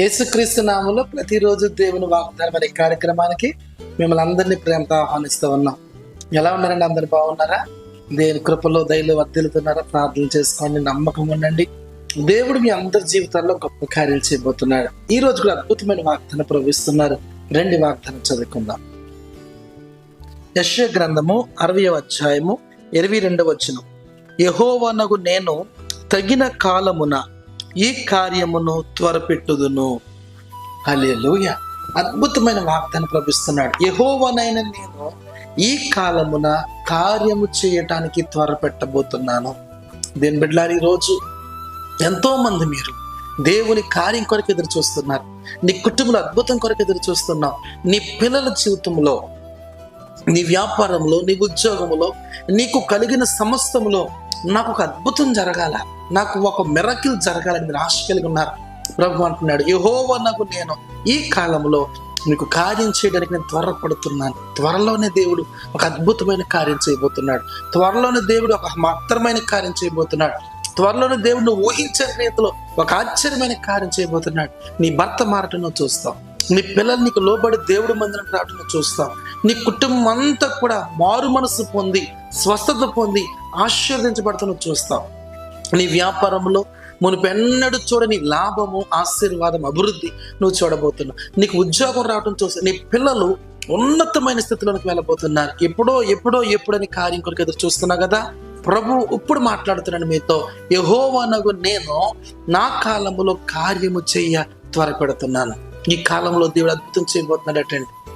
యేసుక్రీస్తు నామంలో ప్రతిరోజు దేవుని వాగ్దానం అనే కార్యక్రమానికి మిమ్మల్ని అందరినీ ప్రేమతో ఆహ్వానిస్తూ ఉన్నాం. ఎలా ఉన్నారండి అందరు? బాగున్నారా? దేవుని కృపలో దయలో వర్దిలుతున్నారా ప్రార్థన చేసుకోండి నమ్మకం ఉండండి. దేవుడు మీ అందరి జీవితాల్లో గొప్ప కార్యాలు చేయబోతున్నాడు. ఈ రోజు కూడా అద్భుతమైన వాగ్దానం ప్రవహిస్తున్నారు. రెండు వాగ్దానం చదువుకుందాం. యశ గ్రంథము అరవై అధ్యాయము ఇరవై రెండవ వచ్చిన యహోవనగు నేను తగిన కాలమున ఈ కార్యమును త్వరపెట్టుదును. అలెలుయ అద్భుతమైన వాగ్దాన్ని ప్రభిస్తున్నాడు. యహోవనైన నేను ఈ కాలమున కార్యము చేయటానికి త్వరపెట్టబోతున్నాను. దీని బిడ్డలారు ఈరోజు రోజు ఎంతో మంది మీరు దేవుని కార్యం కొరకు ఎదురు చూస్తున్నారు. నీ కుటుంబంలో అద్భుతం కొరకు ఎదురు చూస్తున్నావు. నీ పిల్లల జీవితంలో నీ వ్యాపారంలో నీ ఉద్యోగంలో నీకు కలిగిన సమస్తములో నాకు ఒక అద్భుతం జరగాల. నాకు ఒక మెరకిల్ జరగాలని మీరు ఆశ కలిగి ఉన్నారు. ప్రభు అంటున్నాడు యహోవ నాకు నేను ఈ కాలంలో మీకు కార్యం చేయడానికి నేను త్వరపడుతున్నాను. త్వరలోనే దేవుడు ఒక అద్భుతమైన కార్యం చేయబోతున్నాడు. త్వరలోనే దేవుడు ఒక మాత్రమైన కార్యం చేయబోతున్నాడు. త్వరలోనే దేవుడు నువ్వు ఊహించని రీతిలో ఒక ఆశ్చర్యమైన కార్యం చేయబోతున్నాడు. నీ భర్త మారటం నువ్వు చూస్తావు. నీ పిల్లలు నీకు లోబడి దేవుడి మందిరం రావడం చూస్తాం నీ కుటుంబం అంతా కూడా మారు మనసు పొంది స్వస్థత పొంది ఆశీర్వదించబడతాను చూస్తాం. నీ వ్యాపారంలో మునుపెన్నడు చూడని లాభము ఆశీర్వాదం అభివృద్ధి నువ్వు చూడబోతున్నావు. నీకు ఉద్యోగం రావడం చూస్తే నీ పిల్లలు ఉన్నతమైన స్థితిలోనికి వెళ్ళబోతున్నారు. ఎప్పుడో ఎప్పుడో ఎప్పుడని కార్యం కొరకు ఎదురు చూస్తున్నా కదా? ప్రభు ఇప్పుడు మాట్లాడుతున్నాను మీతో. యహోవనగు నేను నా కాలంలో కార్యము చెయ్య త్వరపెడుతున్నాను. ఈ కాలంలో దేవుడు అద్భుతం చేయబోతున్నాడు అటండి.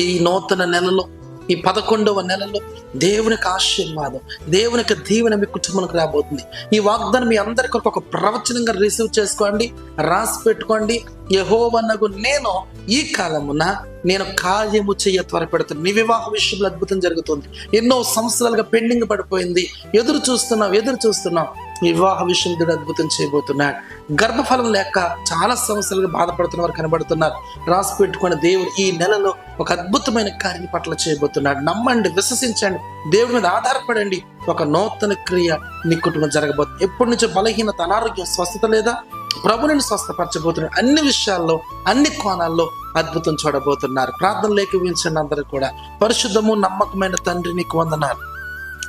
ఈ నూతన నెలలో ఈ పదకొండవ నెలలో దేవునికి ఆశీర్వాదం దేవునికి దీవెన మీ కుటుంబానికి రాబోతుంది. ఈ వాగ్దానం మీ అందరి కొరకు ఒక ప్రవచనంగా రిసీవ్ చేసుకోండి రాసి పెట్టుకోండి. యహోవన్నగు నేను ఈ కాలమున నేను కార్యము చెయ్య త్వరపెడుతున్నాను నీ వివాహ విషయంలో అద్భుతం జరుగుతుంది. ఎన్నో సంవత్సరాలుగా పెండింగ్ పడిపోయింది. ఎదురు చూస్తున్నావు ఎదురు చూస్తున్నావు. నీ వివాహ విషయం దేవుడు అద్భుతం చేయబోతున్నాడు గర్భఫలం లేక చాలా సమస్యలుగా బాధపడుతున్న వారు కనబడుతున్నారు. రాసి పెట్టుకున్న దేవుడు ఈ నెలలో ఒక అద్భుతమైన కార్యం పట్ల చేయబోతున్నాడు. నమ్మండి విశ్వసించండి. దేవుడి మీద ఆధారపడండి. ఒక నూతన క్రియ నీ కుటుంబం జరగబోతుంది ఎప్పటి నుంచో బలహీనత అనారోగ్యం స్వస్థత లేదా ప్రభుని స్వస్థపరచబోతున్నాడు అన్ని విషయాల్లో అన్ని కోణాల్లో అద్భుతం చూడబోతున్నారు. ప్రార్థనలోకి వీల్చండి అందరూ కూడా. పరిశుద్ధము నమ్మకమైన తండ్రి నీకు వందనాలు.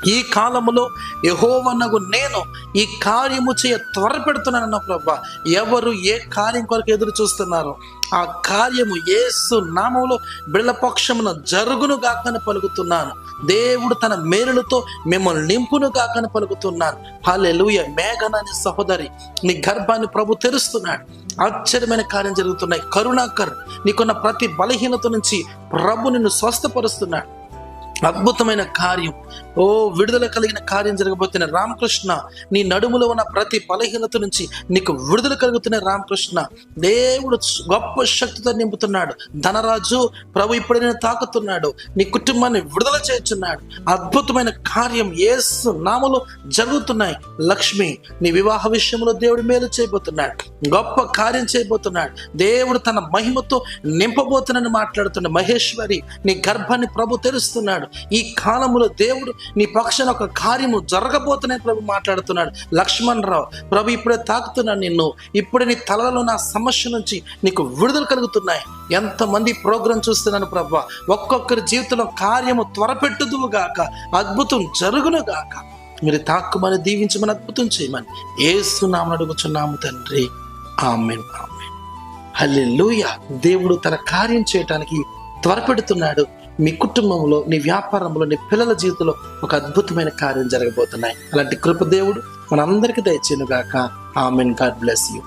ఈ కాలములో యహోవనగు నేను ఈ కార్యము చేయ త్వరపెడుతున్నానన్న ప్రభా. ఎవరు ఏ కార్యం కొరకు ఎదురు చూస్తున్నారో ఆ కార్యము ఏసు నామంలో బిళ్ళపక్షమున జరుగును గాకని పలుకుతున్నాను. దేవుడు తన మేలులతో మిమ్మల్ని నింపును గాకని పలుకుతున్నాను హాలెలుయ మేఘనాని సహోదరి నీ గర్భాన్ని ప్రభు తెరుస్తున్నాడు. ఆశ్చర్యమైన కార్యం జరుగుతున్నాయి. కరుణాకర్ నీకున్న ప్రతి బలహీనత నుంచి ప్రభు నిన్ను స్వస్థపరుస్తున్నాడు. అద్భుతమైన కార్యం. ఓ విడుదల కలిగిన కార్యం జరగబోతున్న రామకృష్ణ నీ నడుములో ఉన్న ప్రతి బలహీనత నుంచి నీకు విడుదల కలుగుతున్న రామకృష్ణ. దేవుడు గొప్ప శక్తితో నింపుతున్నాడు. ధనరాజు ప్రభు ఇప్పుడు నేను తాకుతున్నాడు. నీ కుటుంబాన్ని విడుదల చేస్తున్నాడు. అద్భుతమైన కార్యం ఏసు నామలో జరుగుతున్నాయి. లక్ష్మి నీ వివాహ విషయంలో దేవుడు మేలు చేయబోతున్నాడు. గొప్ప కార్యం చేయబోతున్నాడు. దేవుడు తన మహిమతో నింపబోతున్నాడని మాట్లాడుతున్నాడు. మహేశ్వరి నీ గర్భాన్ని ప్రభు తెరుస్తున్నాడు. ఈ కాలంలో దేవుడు నీ పక్షాన ఒక కార్యము జరగబోతున్నాయి ప్రభు మాట్లాడుతున్నాడు. లక్ష్మణ్ రావు ప్రభు ఇప్పుడే తాకుతున్నాడు నిన్ను. ఇప్పుడే నీ తలలో నా సమస్య నుంచి నీకు విడుదల కలుగుతున్నాయి. ఎంతమంది ప్రోగ్రాం చూస్తున్నాను ప్రభు. ఒక్కొక్కరి జీవితంలో కార్యము త్వరపెట్టుదువు గాక అద్భుతం జరుగును గాక. మీరు తాక్కుమని దీవించమని అద్భుతం చేయమని ఏసునామని అడుగుచున్నాము తండ్రి. Amen amen. హల్లెలూయ. దేవుడు తన కార్యం చేయటానికి త్వరపెడుతున్నాడు. మీ కుటుంబంలో నీ వ్యాపారంలో నీ పిల్లల జీవితంలో ఒక అద్భుతమైన కార్యం జరగబోతున్నాయి. అలాంటి కృపదేవుడు మనందరికీ దయచేనుగాక ఆమెన్. God bless you.